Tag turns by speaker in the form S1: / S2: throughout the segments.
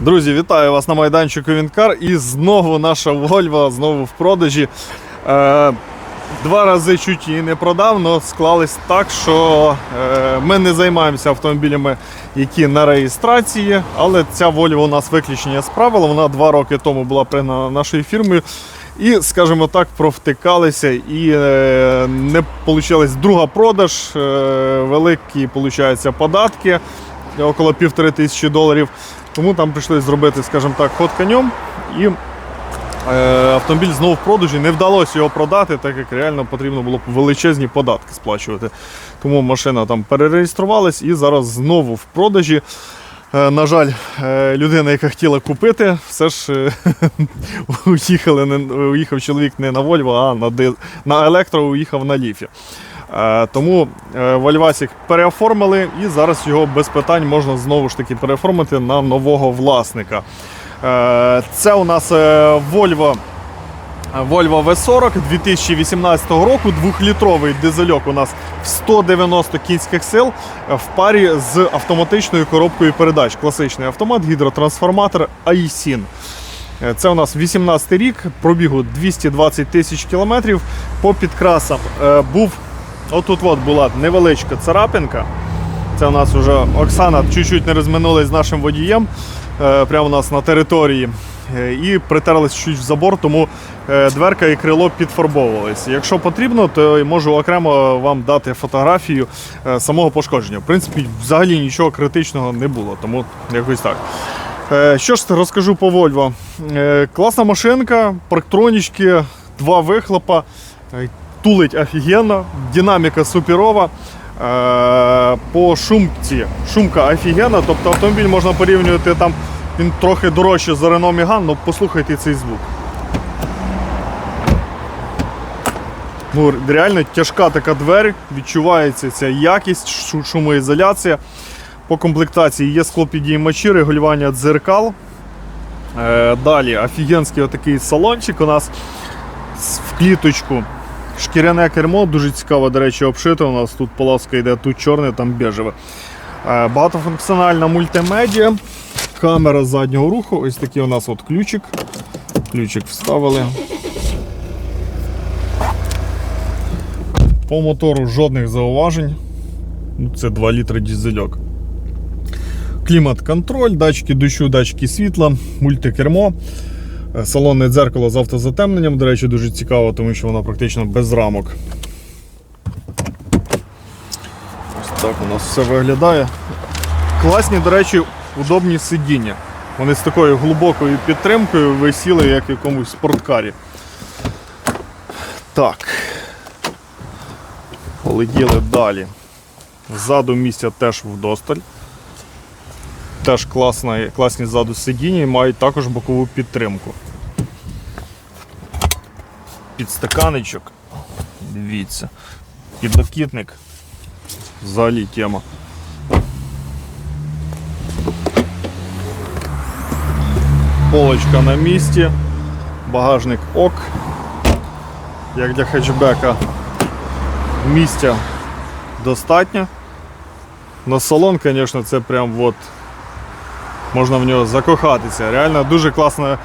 S1: Друзі, вітаю вас на майданчику Вінкар. І знову наша Вольва знову в продажі. Е, два рази чуть її не продав, але склались так, що е, ми не займаємося автомобілями, які на реєстрації. Але ця Volvo у нас виключення з правил. Вона два роки тому була пригнана нашою фірмою. І, скажімо так, провтикалися і е, не вийшла друга продаж, великі получаються податки около півтори тисячі доларів. Тому там прийшлося зробити, скажімо так, ход конем. І е, автомобіль знову в продажі. Не вдалося його продати, так як реально потрібно було величезні податки сплачувати. Тому машина там перереєструвалась і зараз знову в продажі. Е, На жаль, е, людина, яка хотіла купити, все ж уїхали, уїхав чоловік не на Volvo, а на, на електро уїхав на ліфі. Е, Тому е, Вольвасік переоформили і зараз його без питань можна знову ж таки переоформити на нового власника. Е, Це у нас Volvo. Volvo V40 2018 року, двохлітровий дизельок у нас в 190 кінських сил в парі з автоматичною коробкою передач. Класичний автомат, гідротрансформатор AISIN. Е, Це у нас 18 рік, пробігу 220 тисяч кілометрів. По підкрасам був отут от була невеличка царапинка. Це у нас вже Оксана чуть-чуть не розминулась з нашим водієм е, прямо у нас на території. Е, І притерлись чуть в забор, тому е, дверка і крило підфарбовувалися. Якщо потрібно, то можу окремо вам дати фотографію самого пошкодження. В принципі, взагалі нічого критичного не було, тому якось так. Що ж розкажу по. Е, Класна машинка, парктронічки, два вихлопа, тулить офігенно, динаміка суперова. Е, По шумці. Шумка офігенна, тобто автомобіль можна порівнювати там, він трохи дорожче за Renault Megane, але послухайте цей звук. Ну, реально тяжка така двері, відчувається ця якість, шумоізоляція. По комплектації є склопідіймачі, регулювання дзеркал. Е, далі офігенський отакий салончик у нас в кліточку. Шкіряне кермо, дуже цікаво, до речі, обшите. У нас тут полоска йде, тут чорне, там бежеве. Е, багатофункціональна мультимедіа, камера заднього руху. Ось такий у нас от ключик. Ключик вставили. По мотору жодних зауважень. Ну, Це 2 літри дізельок. Клімат-контроль, датчики дощу, датчики світла, мультикермо. Е, Салонне дзеркало з автозатемненням, до речі, дуже цікаво, тому що воно практично без рамок. Ось так у нас все виглядає. Класні, до речі, удобні сидіння. Вони з такою глибокою підтримкою висіли, як в якомусь спорткарі. Так. Полетіли далі. Ззаду місця теж вдосталь. Теж класна, класні ззаду сидіння і мають також бокову підтримку. Підстаканичок. Дивіться. Підлокітник. Взагалі тема. Полочка на місці. Багажник ок. Як для хетчбека місця достатньо. На салон, звісно, це прям от можна в нього закохатися. Реально дуже класне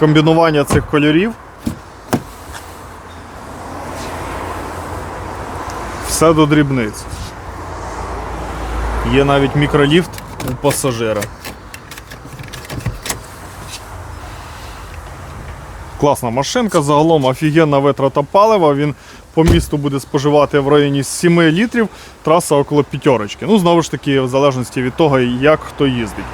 S1: комбінування цих кольорів. Все до дрібниць. Є навіть мікроліфт у пасажира. Класна машинка, загалом офігенна витрата палива. Він по місту буде споживати в районі 7 літрів, траса около п'ятерочки. Ну, знову ж таки, в залежності від того, як хто їздить.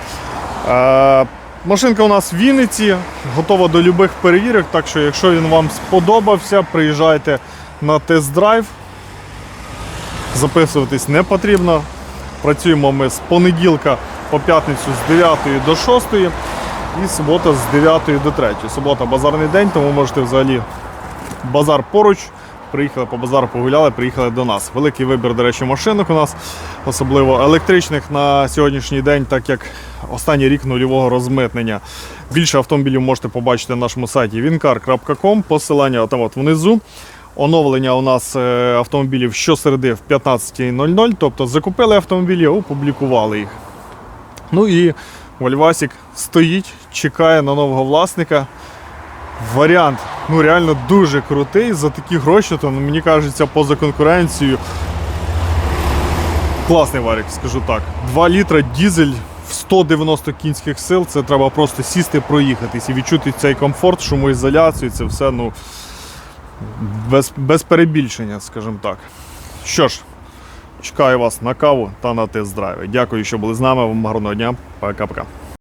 S1: Е, машинка у нас в Вінниці, готова до будь-яких перевірок, так що, якщо він вам сподобався, приїжджайте на тест-драйв. Записуватись не потрібно. Працюємо ми з понеділка по п'ятницю з 9 до 6 і субота з 9 до 3. Субота базарний день, тому можете взагалі базар поруч. Приїхали по базару, погуляли, приїхали до нас. Великий вибір, до речі, машинок у нас, особливо електричних на сьогоднішній день, так як останній рік нульового розмитнення. Більше автомобілів можете побачити на нашому сайті wincar.com. Посилання там от внизу. Оновлення у нас е, автомобілів щосереди в 15.00, тобто закупили автомобілі, опублікували їх. Ну і Вольвасік стоїть, чекає на нового власника. Варіант ну реально дуже крутий. За такі гроші, то ну, мені кажеться, поза конкуренцією. Класний варік, скажу так. 2 літра дізель в 190 кінських сил. Це треба просто сісти, проїхатись і відчути цей комфорт, шумоізоляцію. Це все ну, без, без перебільшення, скажімо так. Що ж, чекаю вас на каву та на тест-драйви. Дякую, що були з нами. Вам гарного дня. Пока-пока.